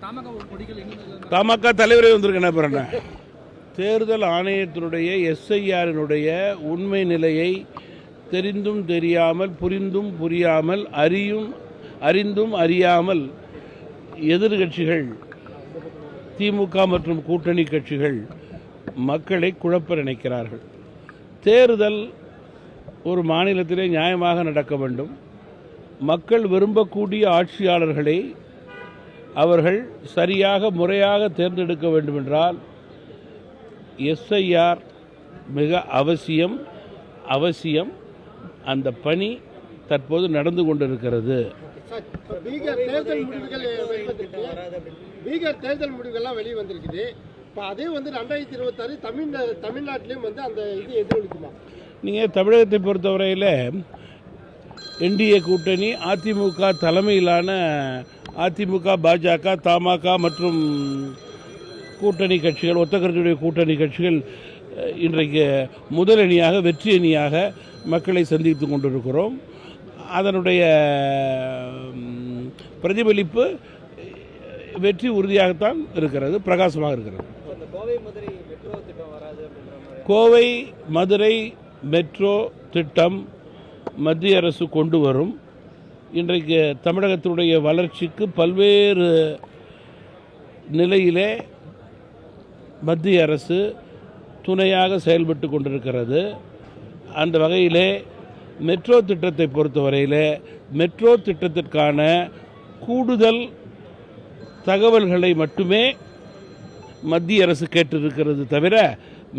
தமாக தலைவரே வந்திருக்கேன் என்ன தேர்தல் ஆணையத்தினுடைய எஸ்ஐஆரினுடைய உண்மை நிலையை தெரிந்தும் தெரியாமல் புரிந்தும் புரியாமல் அறியும் அறிந்தும் அறியாமல் எதிர்கட்சிகள் திமுக மற்றும் கூட்டணி கட்சிகள் மக்களை குழப்ப நினைக்கிறார்கள். தேர்தல் ஒரு மாநிலத்திலே நியாயமாக நடக்க வேண்டும். மக்கள் விரும்பக்கூடிய ஆட்சியாளர்களை அவர்கள் சரியாக முறையாக தேர்ந்தெடுக்க வேண்டுமென்றால் எஸ்ஐஆர் மிக அவசியம் அவசியம் அந்த பணி தற்போது நடந்து கொண்டிருக்கிறது. பீகார் தேர்தல் முடிவுகள் பீகார் தேர்தல் முடிவுகள்லாம் வெளியே வந்திருக்குது இப்போ அதே வந்து ரெண்டாயிரத்தி இருபத்தாறு தமிழ் தமிழ்நாட்டிலையும் வந்து அந்த இது எதிரொலிக்குமா? நீங்கள் தமிழகத்தை பொறுத்தவரையில் என்டிஏ கூட்டணி அதிமுக தலைமையிலான அதிமுக பாஜக தமாக மற்றும் கூட்டணி கட்சிகள் ஒத்தக்கருத்துடைய கூட்டணி கட்சிகள் இன்றைக்கு முதல் அணியாக வெற்றி அணியாக மக்களை சந்தித்து கொண்டிருக்கிறோம். அதனுடைய பிரதிபலிப்பு வெற்றி உறுதியாகத்தான் இருக்கிறது பிரகாசமாக இருக்கிறது. கோவை மதுரை மெட்ரோ திட்டம் மத்திய அரசு கொண்டு வரும். இன்றைக்கு தமிழகத்தினுடைய வளர்ச்சிக்கு பல்வேறு நிலையிலே மத்திய அரசு துணையாக செயல்பட்டு கொண்டிருக்கிறது. அந்த வகையிலே மெட்ரோ திட்டத்தை பொறுத்தவரையில் மெட்ரோ திட்டத்திற்கான கூடுதல் தகவல்களை மட்டுமே மத்திய அரசு கேட்டிருக்கிறது தவிர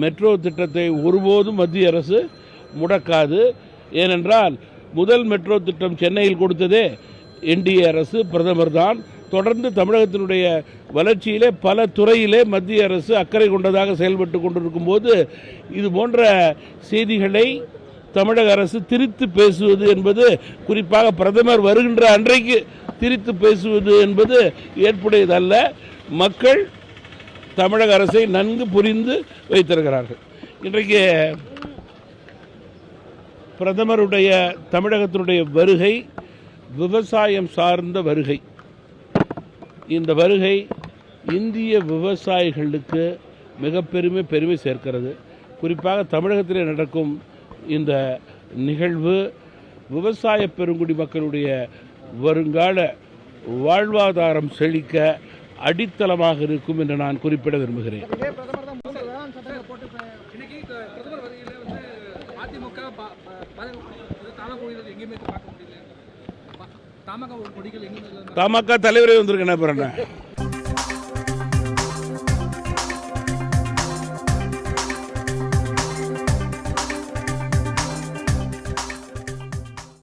மெட்ரோ திட்டத்தை ஒருபோதும் மத்திய அரசு முடக்காது. ஏனென்றால் முதல் மெட்ரோ திட்டம் சென்னையில் கொடுத்ததே என்டிஏ அரசு பிரதமர் தான். தொடர்ந்து தமிழகத்தினுடைய வளர்ச்சியிலே பல துறையிலே மத்திய அரசு அக்கறை கொண்டதாக செயல்பட்டு கொண்டிருக்கும் போது இது போன்ற செய்திகளை தமிழக அரசு திரித்து பேசுவது என்பது குறிப்பாக பிரதமர் வருகின்ற அன்றைக்கு திரித்து பேசுவது என்பது ஏற்புடையதல்ல. மக்கள் தமிழக அரசை நன்கு புரிந்து வைத்திருக்கிறார்கள். இன்றைக்கு பிரதமருடைய தமிழகத்தினுடைய வருகை விவசாயம் சார்ந்த வருகை. இந்த வருகை இந்திய விவசாயிகளுக்கு மிக பெருமை பெருமை சேர்க்கிறது. குறிப்பாக தமிழகத்திலே நடக்கும் இந்த நிகழ்வு விவசாய பெருங்குடி மக்களுடைய வருங்கால வாழ்வாதாரம் செழிக்க அடித்தளமாக இருக்கும் என்று நான் குறிப்பிட விரும்புகிறேன் இதே பிரதமர் தான் மூன்று வேளாண் சட்டங்களை போட்டு இப்ப இன்னைக்கு க- பிரதமர் வருகையில வந்து அதிமுக பா- பா- பாஜக தாமக கொடிகள் எங்கேயுமே பார்க்க முடியல பா- தமாக கொடிகள் எங்க தமாக தலைவரே வந்திருக்கேன் என்ன என்ன